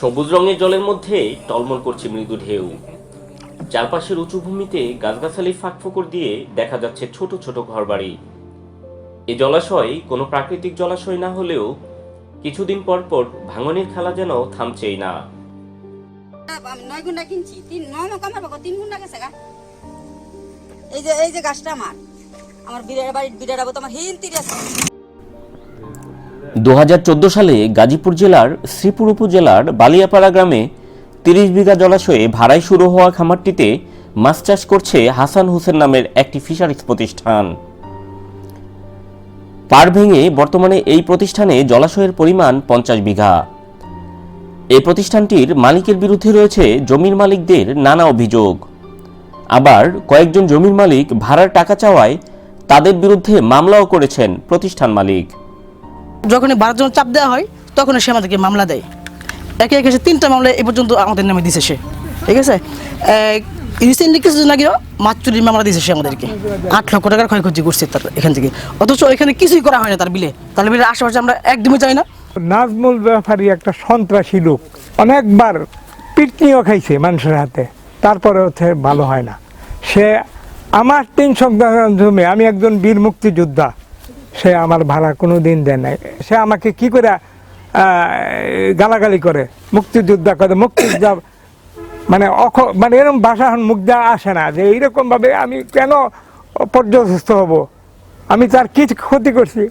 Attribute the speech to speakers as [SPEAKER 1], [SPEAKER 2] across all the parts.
[SPEAKER 1] সবুজ রঙের জলের মধ্যে টলমল করছে মৃদু ঢেউ। চারপাশের উঁচু ভূমিতে গাছগাছালি ফাঁকফোকর দিয়ে দেখা যাচ্ছে ছোট ছোট ঘরবাড়ি। এই জলাশয় কোনো প্রাকৃতিক জলাশয় না হলেও কিছুদিন পর পর ভাঙনের খেলা যেন থামছেই না।
[SPEAKER 2] কিনছি এই যে এই যে গাছটা আমার আমার বিড়ার বাড়ির বিড়ার তো আমার তিরে আছে।
[SPEAKER 1] দু হাজার চোদ্দ সালে গাজীপুর জেলার শ্রীপুর উপজেলার বালিয়াপাড়া গ্রামে তিরিশ বিঘা জলাশয়ে ভাড়ায় শুরু হওয়া খামারটিতে মাছ চাষ করছে হাসান হোসেন নামের একটি ফিশারিজ প্রতিষ্ঠান। পার ভেঙে বর্তমানে এই প্রতিষ্ঠানে জলাশয়ের পরিমাণ পঞ্চাশ বিঘা। এই প্রতিষ্ঠানটির মালিকের বিরুদ্ধে রয়েছে জমির মালিকদের নানা অভিযোগ। আবার কয়েকজন জমির মালিক ভাড়ার টাকা চাওয়ায় তাদের বিরুদ্ধে মামলাও করেছেন প্রতিষ্ঠান মালিক।
[SPEAKER 3] যখনই বারো জন্য চাপ দেওয়া হয় তখন সে আমাদেরকে মামলা দেয়। একে একে সে তিনটা মামলা এ পর্যন্ত আমাদের নামে দিছে সে। ঠিক আছে? রিসেন্টলি কিছুদিন আগেও মাছ চুরির মামলা দিয়েছে সে আমাদেরকে। আট লক্ষ টাকার ক্ষয়ক্ষতি করছে তার এখান থেকে। অথচ এখানে কিছুই করা হয় না তার বিলে। তার বিলের আশেপাশে আমরা একদমই যাই না।
[SPEAKER 4] নাজমুল ব্যাপারী একটা সন্ত্রাসী লোক। অনেকবার পিটনিও খাইছে মানুষের হাতে। তারপরে হচ্ছে ভালো হয় না। সে আমার তিন সপ্তাহ আমি একজন বীর মুক্তিযোদ্ধা। সে আমার ভাড়া কোনো দিন দেয় নাই। সে আমাকে কি করে গালাগালি করে, মুক্তিযোদ্ধা করে মুক্তিযোদ্ধা মানে অখ মানে এরকম ভাষা মুখ দেওয়া আসে না যে এইরকম ভাবে আমি কেন পর্যস্ত হব? আমি তার কি ক্ষতি করছি?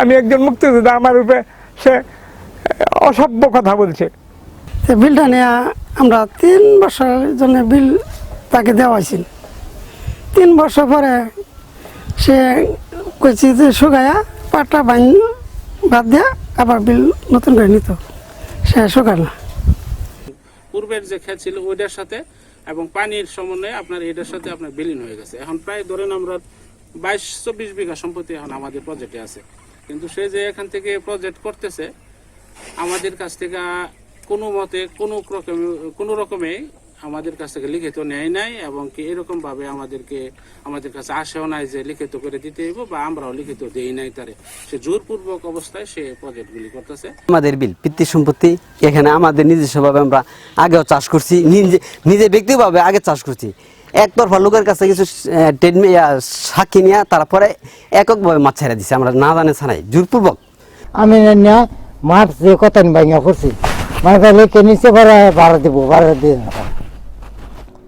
[SPEAKER 4] আমি একজন মুক্তিযোদ্ধা, আমার উপরে সে অসভ্য কথা বলছে।
[SPEAKER 5] বিলটা নিয়ে আমরা তিন বছরের জন্য বিল তাকে দেওয়া হয়েছিল। তিন বছর পরে সে কইছে যে শুকায়া পাটা বাইন বাদ দিয়া আবার বিল নতুন করে নিত। সে শুকায় না।
[SPEAKER 6] পূর্বের যে ক্ষেত ছিল ওইটার সাথে এবং পানির সমন্বয়ে আপনার এটার সাথে আপনার বিলীন হয়ে গেছে। এখন প্রায় ধরেন আমরা বাইশ, চব্বিশ বিঘা সম্পত্তি এখন আমাদের প্রজেক্টে আছে। কিন্তু সে যে এখান থেকে প্রজেক্ট করতেছে, আমাদের কাছ থেকে কোনো মতে কোনো রকমে কোনো রকমে আমাদের কাছ থেকে লিখিত নেয় নাই এবং কি এরকম ভাবে আমাদেরকে আমাদের কাছে আসেও নাই যে লিখিত করে দিতে হইব বা আমরাও লিখিত দেই নাই তারে। সে জোরপূর্বক অবস্থায় সে প্রজেক্ট প্রজেক্টগুলি করতেছে।
[SPEAKER 7] আমাদের বিল পিতৃ সম্পত্তি এখানে আমাদের নিজস্বভাবে আমরা আগেও চাষ করছি নিজে নিজে ব্যক্তিগতভাবে আগে চাষ করছি। একতরফা লোকের কাছে কিছু সাক্ষী নিয়ে তারপরে এককভাবে মাছ ছেড়ে দিছে আমরা না জানে ছাড়াই জোরপূর্বক।
[SPEAKER 8] আমি মাছ যে কত ভাঙা করছি মানে তাহলে নিচে ভাড়া ভাড়া দিব ভাড়া দিয়ে না।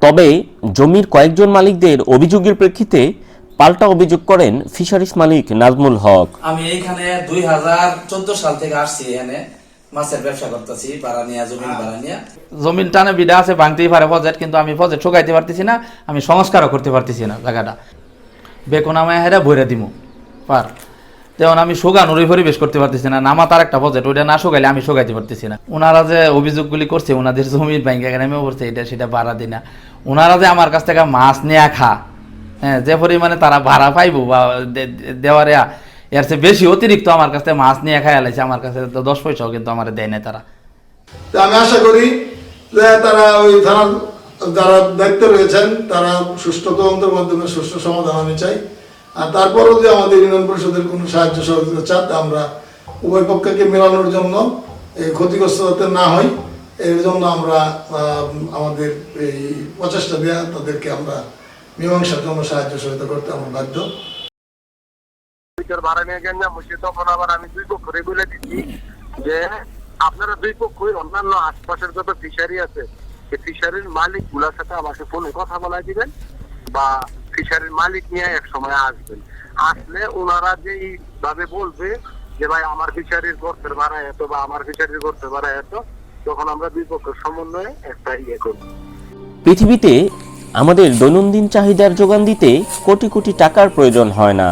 [SPEAKER 1] তবে জমির কয়েকজন মালিকদের অভিযোগের প্রেক্ষিতে পাল্টা অভিযোগ করেন ফিশারিজ মালিক নাজমুল হক।
[SPEAKER 9] আমি এইখানে দুই হাজার চোদ্দ সাল থেকে আসছি এখানে মাছের ব্যবসা করতেছি ভাড়া নিয়ে জমিন ভাড়া নিয়ে।
[SPEAKER 10] জমিন টানে বিডা আছে ভাঙতেই পারে প্রজেক্ট কিন্তু আমি প্রজেক্ট ঠকাইতে পারতেছি না আমি সংস্কারও করতে পারতেছি না জায়গাটা। বেকন আমায় হেরা ভরে দিমু পার। যেমন আমি শোগানোরই পরিবেশ করতে পারতেছি না নামা তার একটা প্রজেক্ট ওইটা না শোকাইলে আমি শোকাইতে পারতেছি না। ওনারা যে অভিযোগগুলি করছে ওনাদের জমির ব্যাংকে নেমে পড়ছে এটা সেটা ভাড়া দিই না। ওনারা যে আমার কাছ থেকে মাছ নেয়া খা হ্যাঁ যে পরিমাণে তারা ভাড়া পাইবো বা দেওয়ারে এর চেয়ে বেশি অতিরিক্ত আমার কাছ থেকে মাছ নিয়ে খাই আলাইছে আমার কাছে তো দশ পয়সাও কিন্তু আমার দেয় না তারা।
[SPEAKER 11] তো আমি আশা করি যে তারা ওই থানার যারা দায়িত্ব রয়েছেন, তারা সুষ্ঠু তদন্তের মাধ্যমে সুষ্ঠু সমাধান আমি চাই। আর তারপরও যে আমাদের ইউনিয়ন পরিষদের কোনো সাহায্য সহযোগিতা চান আমরা উভয় পক্ষকে মেলানোর জন্য এই ক্ষতিগ্রস্ত না হয়। এর জন্য আমরা আমাদের এই প্রচেষ্টা দেওয়া তাদেরকে আমরা মীমাংসার জন্য সাহায্য সহযোগিতা করতে আমরা বাধ্য।
[SPEAKER 12] বলে যে আপনারা দুই পক্ষই অন্যান্য আশপাশের যত ফিশারি আছে, এই ফিশারির মালিকগুলার সাথে আমাকে ফোনে কথা বলাই দিবেন বা ফিশারির মালিক নিয়ে এক সময় আসবেন। আসলে ওনারা যেই ভাবে বলবে যে, ভাই, আমার ফিশারির গর্তের ভাড়া এত বা আমার ফিশারির গর্তের ভাড়া এত। তখন আমরা দুই পক্ষের সমন্বয়ে একটা ইয়ে করব
[SPEAKER 1] পৃথিবীতে আমাদের দৈনন্দিন চাহিদার যোগান দিতে কোটি কোটি টাকার প্রয়োজন হয় না।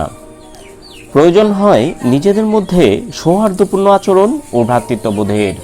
[SPEAKER 1] প্রয়োজন হয় নিজেদের মধ্যে সৌহার্দ্যপূর্ণ আচরণ ও ভ্রাতৃত্ববোধের।